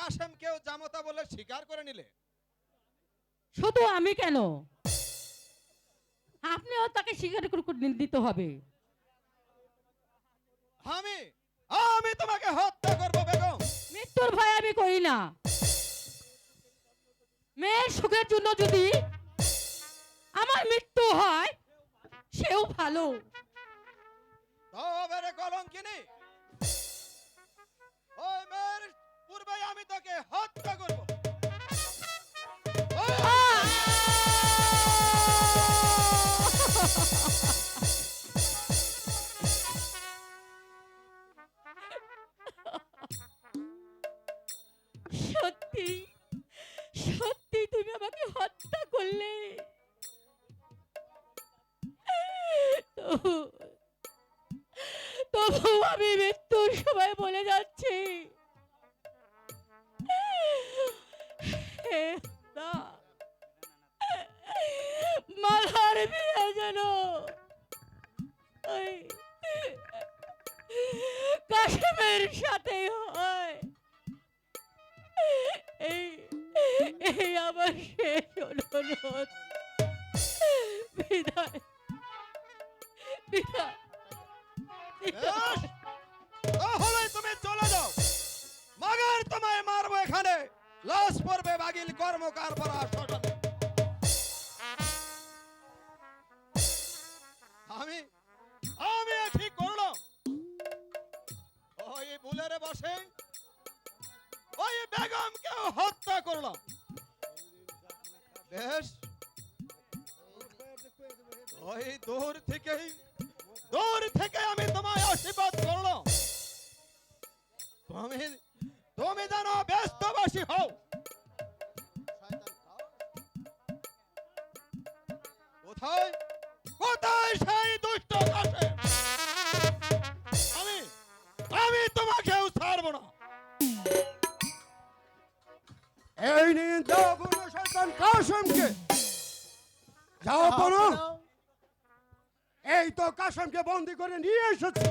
কাশেমকেও জামতা বলে স্বীকার করে নিলে? শুধু আমি কেন? আপনিও তাকে স্বীকার করে করে দিতে হবে। আমি আমি তোমাকে হত্যা করব বেগম। মৃত্যুর ভয় আমি করি না। মেয়ের সুখের জন্য যদি আমার মৃত্যু হয় সেও ভালো। তবে রে কলঙ্কিনী সত্যি সত্যি তুমি আমাকে হত্যা করলে। তবু- আমি মৃত্যুর সময় বলে যাচ্ছি। যেন কাশেমের সাথে আমার শেষ অনুরোধ। বিদায়। বিদায়। তাহলে তুমি চলে যাও। মাগার তোমায় মারবো এখানে। লাশ পড়বে বাগিল কর্মকার পরা শ্মশানে আমি আমি ঠিক করলাম। ওই বুলেরে বসে ওই বেগমকে হত্যা করলাম। বেশ। ওই দূর থেকেই দূর থেকে আমি তোমায় আশীর্বাদ করলাম। তুমি শয়তান কাসেমকে যাও বলো এই তো কাসেমকে বন্দি করে নিয়ে এসেছে।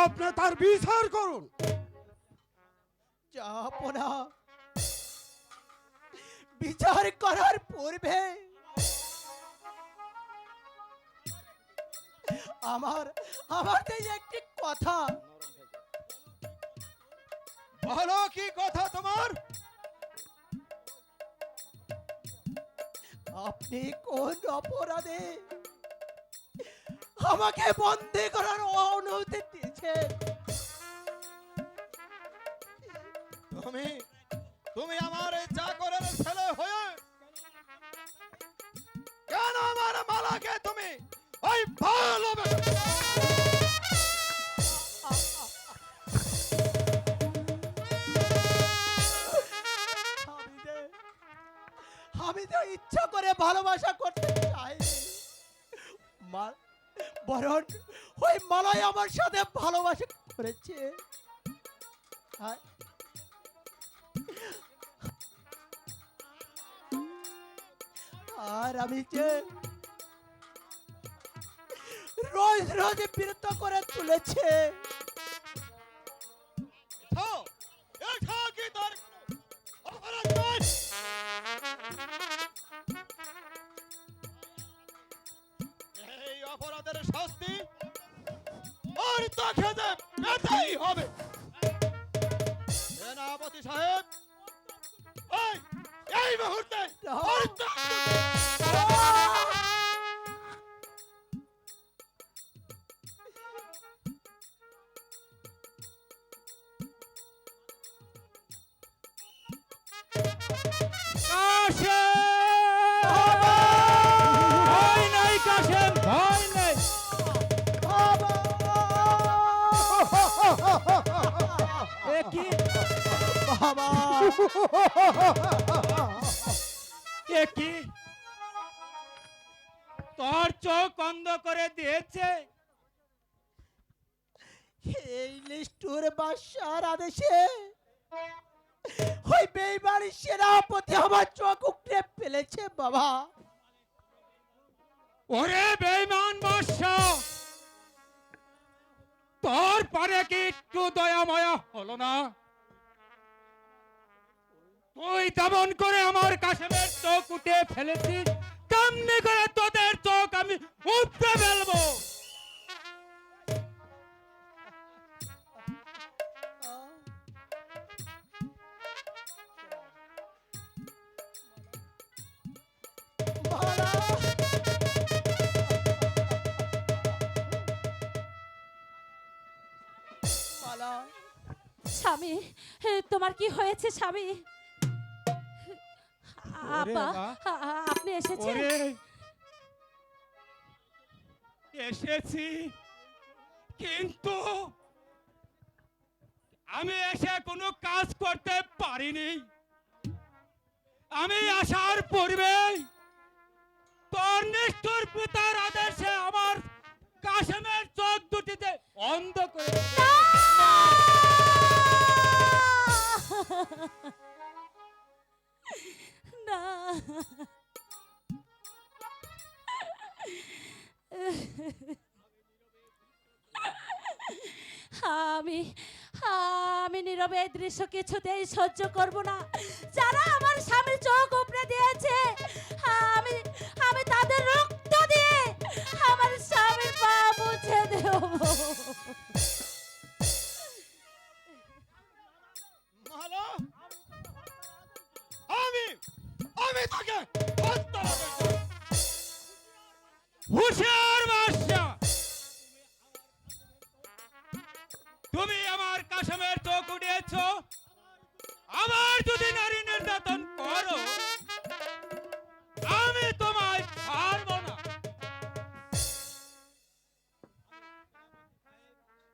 আপনি তার বিচার করুন। যাপনা বিচার করার পূর্বে আমার আমাদের একটি কথা। বলো কি কথা তোমার? আপনি কোন অপরাধে আমাকে বন্দী করার অনুমতি দিয়েছেন? তুমি তুমি আমার এই চাকরের ছেলে হয়ে কেন আমার মালাকে তুমি ওই ভালো ভালোবাসা করতে চাই বরং ওই মালাই আমার সাথে ভালোবাসা করেছে। আর আমি যে রোজ রোজ বিরত করে তুলেছে। অপরাধের শাস্তি। ওর তাকে খেতে পেতেই হবে। সেনাপতি সাহেব এই মুহূর্তে কি? তোর চোখ অন্ধ করে দিয়েছে। এই লিস্টুর বাদশার আদেশে ওই বেইমানি সেনাপতি আমার চোখ উকড়ে ফেলেছে বাবা। ওরে বেঈমান বাদশা তোর পরে কি একটু দয়া মায়া হলো না? তুই তেমন করে আমার কাশেমের চোখ উঠে ফেলেছিস কেমনি করে তোদের চোখ আমি উপড়ে ফেলব। স্বামী তোমার কি হয়েছে স্বামী? আপনি এসেছেন? এসেছি কিন্তু আমি এসে কোনো কাজ করতে পারিনি। আমি আসার পূর্বে তোর নিষ্ঠুর পিতার আদেশে আমার কাশেমের চোখ দুটিতে অন্ধ করে আমি আমি নীরবে দৃশ্য কিছুতেই সহ্য করব না। যদি নারী নির্যাতন করো আমি তোমায় ছাড়ব না।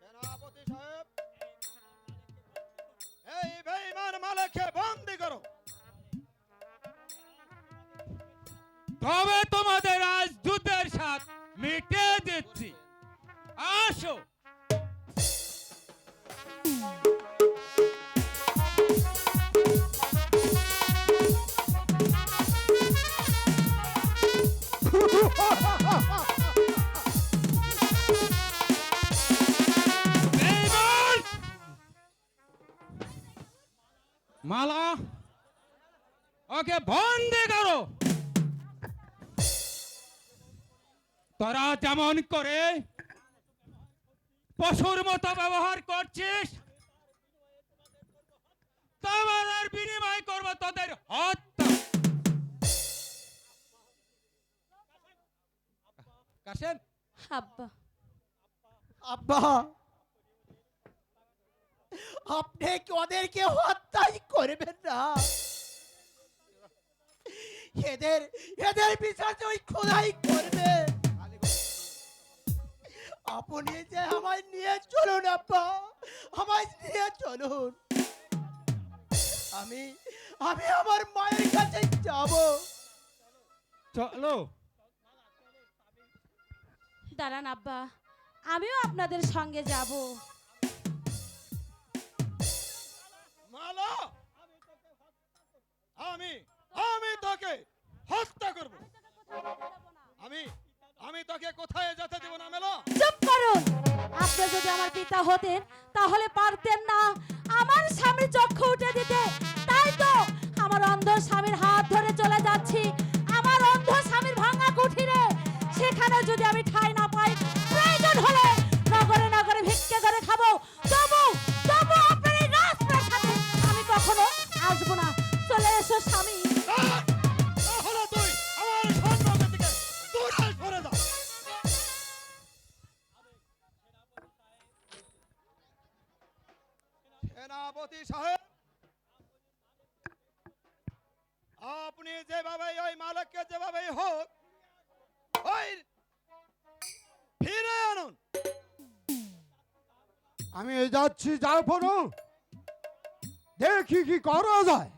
সেনাপতি সাহেব এই বেঈমান মালেককে বন্দি করো। তবে তোমাদের আজ যুদ্ধের সাথ মিটে দিচ্ছি। মালা। ওকে বন্দি করো। তোরা যেমন করে পশুর মতো ব্যবহার করছিস তোমাদের বিনিময় করব তোদের হত্যা। কাশেম? আব্বা আব্বা আপনি কি ওদেরকে হত্যাই করবেন না? এদের এদের বিচার ওই খোদাই করবে। আপনি যে আমায় নিয়ে চলুন আব্বা আমায় নিয়ে চলুন। আমি আমি আমার মায়ের কাছে যাব। চলো। দাঁড়ান আব্বা আমিও আপনাদের সঙ্গে যাব। আমি আমি তোকে হত্যা করব। আমি আমি তোকে কোথায় যেতে দেব না, মেলো? চুপ করুন আপনি যদি আমার পিতা হতেন, তাহলে পারতেন না। আমার স্বামীর চক্ষু উঠে দিতে। এসো স্বামী তাহলে তুই আমার সম্পর্ক থেকে দূরে সরে যা সেনাপতি সাহেব আপনি যেভাবে ওই মালিককে যেভাবে হোক ওই ফিরে আনুন। আমি যাচ্ছি যার দেখি কি করা যায়।